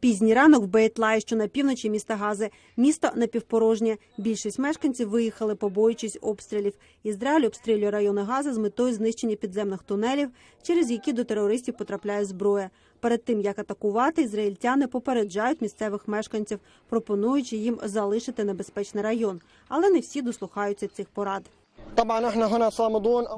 Пізній ранок в Бейтлай, що на півночі міста Гази. Місто напівпорожнє. Більшість мешканців виїхали, побоюючись обстрілів. Ізраїль обстрілює райони Гази з метою знищення підземних тунелів, через які до терористів потрапляє зброя. Перед тим як атакувати, ізраїльтяни попереджають місцевих мешканців, пропонуючи їм залишити небезпечний район. Але не всі дослухаються цих порад.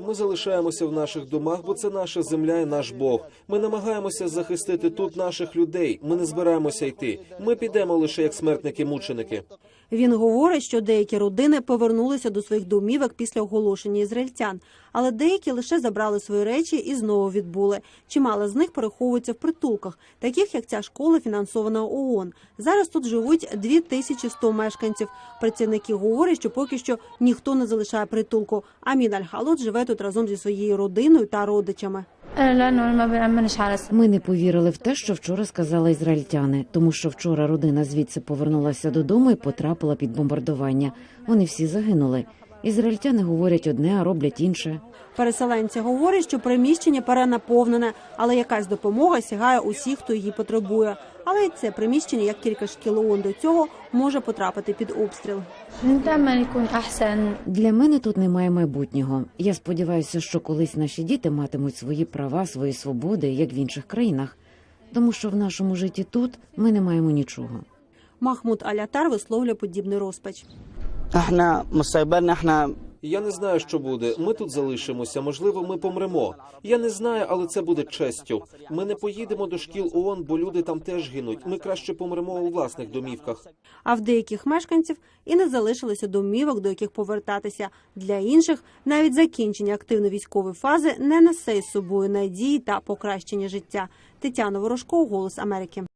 Ми залишаємося в наших домах, бо це наша земля і наш Бог. Ми намагаємося захистити тут наших людей. Ми не збираємося йти. Ми підемо лише як смертники-мученики. Він говорить, що деякі родини повернулися до своїх домівок після оголошення ізраїльтян, але деякі лише забрали свої речі і знову відбули. Чимало з них переховуються в притулках, таких як ця школа, фінансована ООН. Зараз тут живуть 2100 мешканців. Працівники говорять, що поки що ніхто не залишає притулку. Амін Аль-Халот живе тут разом зі своєю родиною та родичами. Ми не повірили в те, що вчора сказали ізраїльтяни, тому що вчора родина звідси повернулася додому і потрапила під бомбардування. Вони всі загинули. Ізраїльтяни говорять одне, а роблять інше. Переселенці говорять, що приміщення перенаповнене, але якась допомога сягає усіх, хто її потребує. Але й це приміщення, як кілька шкіл ООН до цього, може потрапити під обстріл. Для мене тут немає майбутнього. Я сподіваюся, що колись наші діти матимуть свої права, свої свободи, як в інших країнах, тому що в нашому житті тут ми не маємо нічого. Махмуд Алятар висловлює подібний розпач. Я не знаю, що буде. Ми тут залишимося. Можливо, ми помремо. Я не знаю, але це буде честю. Ми не поїдемо до шкіл ООН, бо люди там теж гинуть. Ми краще помремо у власних домівках. А в деяких мешканців і не залишилося домівок, до яких повертатися. Для інших навіть закінчення активної військової фази не несе із собою надії та покращення життя. Тетяна Ворожко, голос Америки.